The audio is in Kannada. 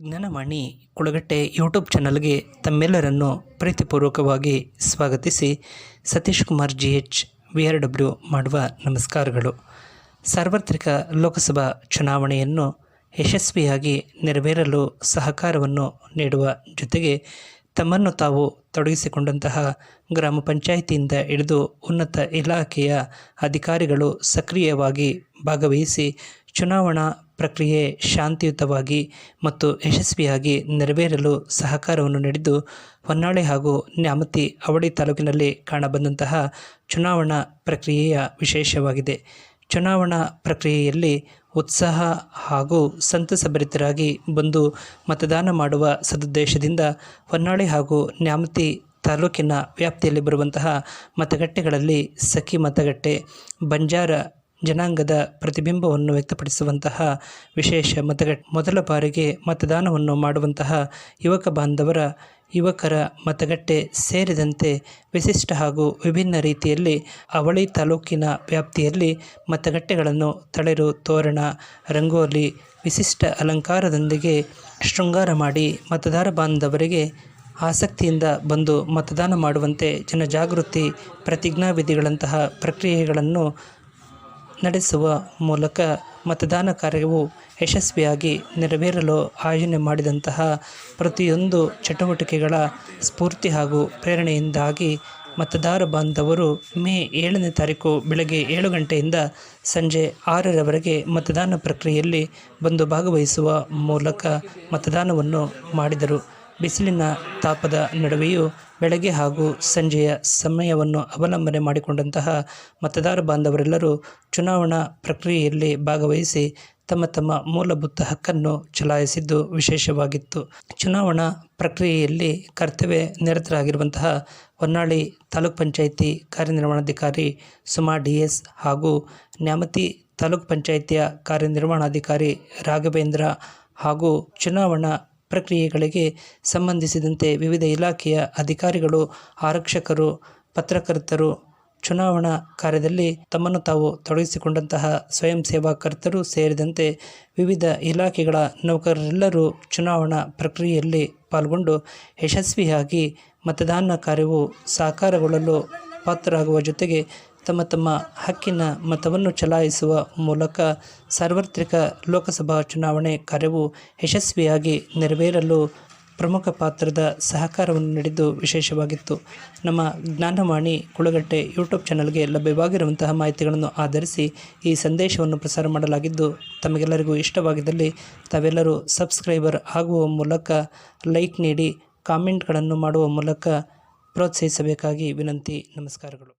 ಜ್ಞಾನವಾಣಿ ಕುಳಗಟ್ಟೆ ಯೂಟ್ಯೂಬ್ ಚಾನಲ್ಗೆ ತಮ್ಮೆಲ್ಲರನ್ನು ಪ್ರೀತಿಪೂರ್ವಕವಾಗಿ ಸ್ವಾಗತಿಸಿ Satish Kumar G H V R W ಮಾಡುವ ನಮಸ್ಕಾರಗಳು. ಸಾರ್ವತ್ರಿಕ ಲೋಕಸಭಾ ಚುನಾವಣೆಯನ್ನು ಯಶಸ್ವಿಯಾಗಿ ನೆರವೇರಲು ಸಹಕಾರವನ್ನು ನೀಡುವ ಜೊತೆಗೆ ತಮ್ಮನ್ನು ತಾವು ತೊಡಗಿಸಿಕೊಂಡಂತಹ ಗ್ರಾಮ ಪಂಚಾಯಿತಿಯಿಂದ ಹಿಡಿದು ಉನ್ನತ ಇಲಾಖೆಯ ಅಧಿಕಾರಿಗಳು ಸಕ್ರಿಯವಾಗಿ ಭಾಗವಹಿಸಿ ಚುನಾವಣಾ ಪ್ರಕ್ರಿಯೆ ಶಾಂತಿಯುತವಾಗಿ ಮತ್ತು ಯಶಸ್ವಿಯಾಗಿ ನೆರವೇರಲು ಸಹಕಾರವನ್ನು ನೀಡಿದ್ದು, ಹೊನ್ನಾಳಿ ಹಾಗೂ ನ್ಯಾಮತಿ ಅವಳಿ ತಾಲೂಕಿನಲ್ಲಿ ಕಾಣಬಂದಂತಹ ಚುನಾವಣಾ ಪ್ರಕ್ರಿಯೆಯ ವಿಶೇಷವಾಗಿದೆ. ಚುನಾವಣಾ ಪ್ರಕ್ರಿಯೆಯಲ್ಲಿ ಉತ್ಸಾಹ ಹಾಗೂ ಸಂತಸಭರಿತರಾಗಿ ಬಂದು ಮತದಾನ ಮಾಡುವ ಸದುದ್ದೇಶದಿಂದ ಹೊನ್ನಾಳಿ ಹಾಗೂ ನ್ಯಾಮತಿ ತಾಲೂಕಿನ ವ್ಯಾಪ್ತಿಯಲ್ಲಿ ಬರುವಂತಹ ಮತಗಟ್ಟೆಗಳಲ್ಲಿ ಸಖಿ ಮತಗಟ್ಟೆ, ಬಂಜಾರ ಜನಾಂಗದ ಪ್ರತಿಬಿಂಬವನ್ನು ವ್ಯಕ್ತಪಡಿಸುವಂತಹ ವಿಶೇಷ ಮತಗಟ್ಟೆ ಮೊದಲ ಬಾರಿಗೆ ಮತದಾನವನ್ನು ಮಾಡುವಂತಹ ಯುವಕ ಬಾಂಧವರ, ಯುವಕರ ಮತಗಟ್ಟೆ ಸೇರಿದಂತೆ ವಿಶಿಷ್ಟ ಹಾಗೂ ವಿಭಿನ್ನ ರೀತಿಯಲ್ಲಿ ಅವಳಿ ತಾಲೂಕಿನ ವ್ಯಾಪ್ತಿಯಲ್ಲಿ ಮತಗಟ್ಟೆಗಳನ್ನು ತಳೆರು, ತೋರಣ, ರಂಗೋಲಿ, ವಿಶಿಷ್ಟ ಅಲಂಕಾರದೊಂದಿಗೆ ಶೃಂಗಾರ ಮಾಡಿ ಮತದಾರ ಬಾಂಧವರಿಗೆ ಆಸಕ್ತಿಯಿಂದ ಬಂದು ಮತದಾನ ಮಾಡುವಂತೆ ಜನಜಾಗೃತಿ, ಪ್ರತಿಜ್ಞಾವಿಧಿಗಳಂತಹ ಪ್ರಕ್ರಿಯೆಗಳನ್ನು ನಡೆಸುವ ಮೂಲಕ ಮತದಾನ ಕಾರ್ಯವು ಯಶಸ್ವಿಯಾಗಿ ನೆರವೇರಲು ಆಯೋಜನೆ ಮಾಡಿದಂತಹ ಪ್ರತಿಯೊಂದು ಚಟುವಟಿಕೆಗಳ ಸ್ಫೂರ್ತಿ ಹಾಗೂ ಪ್ರೇರಣೆಯಿಂದಾಗಿ ಮತದಾರ ಬಾಂಧವರು ಮೇ ಏಳನೇ ತಾರೀಕು ಬೆಳಗ್ಗೆ ಏಳು ಗಂಟೆಯಿಂದ ಸಂಜೆ ಆರರವರೆಗೆ ಮತದಾನ ಪ್ರಕ್ರಿಯೆಯಲ್ಲಿ ಬಂದು ಭಾಗವಹಿಸುವ ಮೂಲಕ ಮತದಾನವನ್ನು ಮಾಡಿದರು. ಬಿಸಿಲಿನ ತಾಪದ ನಡುವೆಯೂ ಬೆಳಗ್ಗೆ ಹಾಗೂ ಸಂಜೆಯ ಸಮಯವನ್ನು ಅವಲಂಬನೆ ಮಾಡಿಕೊಂಡಂತಹ ಮತದಾರ ಬಾಂಧವರೆಲ್ಲರೂ ಚುನಾವಣಾ ಪ್ರಕ್ರಿಯೆಯಲ್ಲಿ ಭಾಗವಹಿಸಿ ತಮ್ಮ ತಮ್ಮ ಮೂಲಭೂತ ಹಕ್ಕನ್ನು ಚಲಾಯಿಸಿದ್ದು ವಿಶೇಷವಾಗಿತ್ತು. ಚುನಾವಣಾ ಪ್ರಕ್ರಿಯೆಯಲ್ಲಿ ಕರ್ತವ್ಯ ನಿರತರಾಗಿರುವಂತಹ ಹೊನ್ನಾಳಿ ತಾಲೂಕ್ ಪಂಚಾಯಿತಿ ಕಾರ್ಯನಿರ್ವಹಣಾಧಿಕಾರಿ ಸುಮಾ ಡಿ ಎಸ್ ಹಾಗೂ ನ್ಯಾಮತಿ ತಾಲೂಕ್ ಪಂಚಾಯಿತಿಯ ಕಾರ್ಯನಿರ್ವಹಣಾಧಿಕಾರಿ ರಾಘವೇಂದ್ರ ಹಾಗೂ ಚುನಾವಣಾ ಪ್ರಕ್ರಿಯೆಗಳಿಗೆ ಸಂಬಂಧಿಸಿದಂತೆ ವಿವಿಧ ಇಲಾಖೆಯ ಅಧಿಕಾರಿಗಳು, ಆರಕ್ಷಕರು, ಪತ್ರಕರ್ತರು, ಚುನಾವಣಾ ಕಾರ್ಯದಲ್ಲಿ ತಮ್ಮನ್ನು ತಾವು ತೊಡಗಿಸಿಕೊಂಡಂತಹ ಸ್ವಯಂ ಸೇವಾಕರ್ತರು ಸೇರಿದಂತೆ ವಿವಿಧ ಇಲಾಖೆಗಳ ನೌಕರರೆಲ್ಲರೂ ಚುನಾವಣಾ ಪ್ರಕ್ರಿಯೆಯಲ್ಲಿ ಪಾಲ್ಗೊಂಡು ಯಶಸ್ವಿಯಾಗಿ ಮತದಾನ ಕಾರ್ಯವು ಸಾಕಾರಗೊಳ್ಳಲು ಪಾತ್ರರಾಗುವ ಜೊತೆಗೆ ತಮ್ಮ ತಮ್ಮ ಹಕ್ಕಿನ ಮತವನ್ನು ಚಲಾಯಿಸುವ ಮೂಲಕ ಸಾರ್ವತ್ರಿಕ ಲೋಕಸಭಾ ಚುನಾವಣೆ ಕಾರ್ಯವು ಯಶಸ್ವಿಯಾಗಿ ನೆರವೇರಲು ಪ್ರಮುಖ ಪಾತ್ರದ ಸಹಕಾರವನ್ನು ನೀಡಿದ್ದು ವಿಶೇಷವಾಗಿತ್ತು. ನಮ್ಮ ಜ್ಞಾನವಾಣಿ ಕುಳಗಟ್ಟೆ ಯೂಟ್ಯೂಬ್ ಚಾನಲ್ಗೆ ಲಭ್ಯವಾಗಿರುವಂತಹ ಮಾಹಿತಿಗಳನ್ನು ಆಧರಿಸಿ ಈ ಸಂದೇಶವನ್ನು ಪ್ರಸಾರ ಮಾಡಲಾಗಿದ್ದು, ತಮಗೆಲ್ಲರಿಗೂ ಇಷ್ಟವಾಗಿದ್ದಲ್ಲಿ ತಾವೆಲ್ಲರೂ ಸಬ್ಸ್ಕ್ರೈಬರ್ ಆಗುವ ಮೂಲಕ ಲೈಕ್ ನೀಡಿ, ಕಾಮೆಂಟ್ಗಳನ್ನು ಮಾಡುವ ಮೂಲಕ ಪ್ರೋತ್ಸಾಹಿಸಬೇಕಾಗಿ ವಿನಂತಿ, ನಮಸ್ಕಾರಗಳು.